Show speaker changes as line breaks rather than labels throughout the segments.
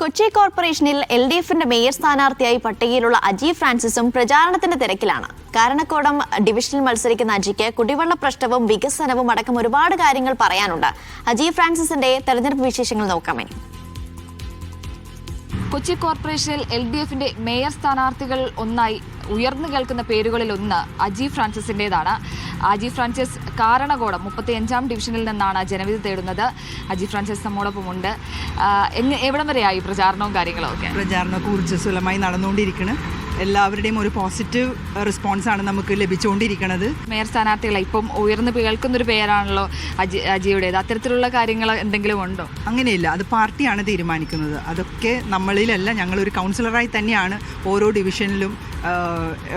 കൊച്ചി കോർപ്പറേഷനിൽ L D എഫിന്റെ mayor സ്ഥാനാർത്ഥിയായി പട്ടികയിലുള്ള അജി ഫ്രാൻസിസും പ്രചാരണത്തിന്റെ തിരക്കിലാണ്. കാരണക്കോടം ഡിവിഷനിൽ മത്സരിക്കുന്ന അജിക്ക് കുടിവെള്ള പ്രശ്നവും വികസനവും അടക്കം ഒരുപാട് കാര്യങ്ങൾ പറയാനുണ്ട്. അജി ഫ്രാൻസിസിന്റെ തെരഞ്ഞെടുപ്പ് വിശേഷങ്ങൾ നോക്കാമേ
കൊച്ചി കോർപ്പറേഷനിൽ എൽ ഡി എഫിന്റെ മേയർ സ്ഥാനാർത്ഥികൾ ഒന്നായി ഉയർന്നു കേൾക്കുന്ന പേരുകളിൽ ഒന്ന് അജി ഫ്രാൻസിസിന്റേതാണ്. അജി ഫ്രാൻസിസ് കാരണകോടം മുപ്പത്തി അഞ്ചാം ഡിവിഷനിൽ നിന്നാണ് ജനവിധി തേടുന്നത്. അജി ഫ്രാൻസിസ് നമ്മോടൊപ്പം ഉണ്ട് എവിടം വരെയായി പ്രചാരണവും കാര്യങ്ങളും ഒക്കെ
പ്രചാരണമൊക്കെ ഊർജസ്വലമായി നടന്നുകൊണ്ടിരിക്കണം. എല്ലാവരുടെയും ഒരു പോസിറ്റീവ് റെസ്പോൺസാണ് നമുക്ക് ലഭിച്ചുകൊണ്ടിരിക്കുന്നത്
മേയർ സ്ഥാനാർത്ഥികളെ ഇപ്പം ഉയർന്നു കേൾക്കുന്നൊരു പേരാണല്ലോ അജി അജിയുടേത്. അത്തരത്തിലുള്ള കാര്യങ്ങൾ എന്തെങ്കിലും ഉണ്ടോ?
അങ്ങനെയില്ല. അത് പാർട്ടിയാണ് തീരുമാനിക്കുന്നത്. അതൊക്കെ നമ്മളിലല്ല ഞങ്ങളൊരു കൗൺസിലറായി തന്നെയാണ് ഓരോ ഡിവിഷനിലും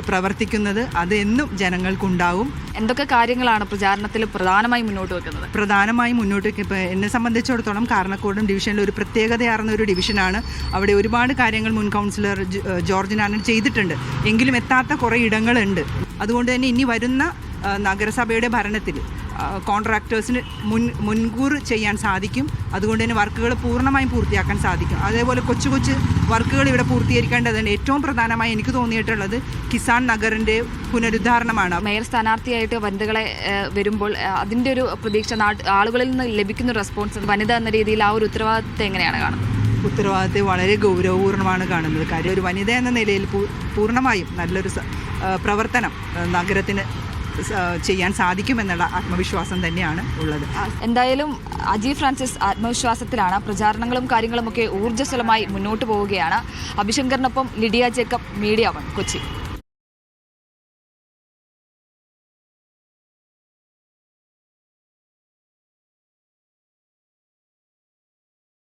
പ്രവർത്തിക്കുന്നത് അത് എന്നും ജനങ്ങൾക്കുണ്ടാവും.
എന്തൊക്കെ കാര്യങ്ങളാണ് പ്രചാരണത്തിൽ പ്രധാനമായി മുന്നോട്ട് വെക്കുന്നത്?
പ്രധാനമായും മുന്നോട്ട് ഇപ്പോൾ എന്നെ സംബന്ധിച്ചിടത്തോളം കാരണക്കോടും ഡിവിഷനിൽ ഒരു പ്രത്യേകതയാർന്ന ഒരു ഡിവിഷനാണ്. അവിടെ ഒരുപാട് കാര്യങ്ങൾ മുൻ കൗൺസിലർ ജോർജ് നാനൻ ചെയ്തിട്ടുണ്ട്. എങ്കിലും എത്താത്ത കുറേ ഇടങ്ങളുണ്ട്. അതുകൊണ്ട് തന്നെ ഇനി വരുന്ന നഗരസഭയുടെ ഭരണത്തിൽ കോൺട്രാക്ടേഴ്സിന് മുൻ മുൻകൂർ ചെയ്യാൻ സാധിക്കും. അതുകൊണ്ട് തന്നെ വർക്കുകൾ പൂർണമായും പൂർത്തിയാക്കാൻ സാധിക്കും. അതേപോലെ കൊച്ചു കൊച്ചു വർക്കുകൾ ഇവിടെ പൂർത്തീകരിക്കേണ്ടതുണ്ട്. ഏറ്റവും പ്രധാനമായി എനിക്ക് തോന്നിയിട്ടുള്ളത് കിസാൻ നഗറിന്റെ പുനരുദ്ധാരണമാണ്.
മേയർ സ്ഥാനാർത്ഥിയായിട്ട് വനിതകളെ വരുമ്പോൾ അതിന്റെ ഒരു പ്രതീക്ഷ ആളുകളിൽ നിന്ന് ലഭിക്കുന്ന റെസ്പോൺസ് വനിത എന്ന രീതിയിൽ ആ ഒരു ഉത്തരവാദിത്തം എങ്ങനെയാണ് കാണുന്നത്?
ഉത്തരവാദിത്തം വളരെ ഗൗരവപൂർണമാണ് കാണുന്നത്. കാര്യം ഒരു വനിത എന്ന നിലയിൽ പൂർണമായും നല്ലൊരു പ്രവർത്തനം നഗരത്തിന് ചെയ്യാൻ സാധിക്കുമെന്നുള്ള ആത്മവിശ്വാസം തന്നെയാണ് ഉള്ളത്.
എന്തായാലും അജി ഫ്രാൻസിസ് ആത്മവിശ്വാസത്തിലാണ്. പ്രചാരണങ്ങളും കാര്യങ്ങളും ഒക്കെ ഊർജസ്വലമായി മുന്നോട്ട് പോവുകയാണ്. അഭിശങ്കറിനൊപ്പം Lydia Jacob media one Kochi.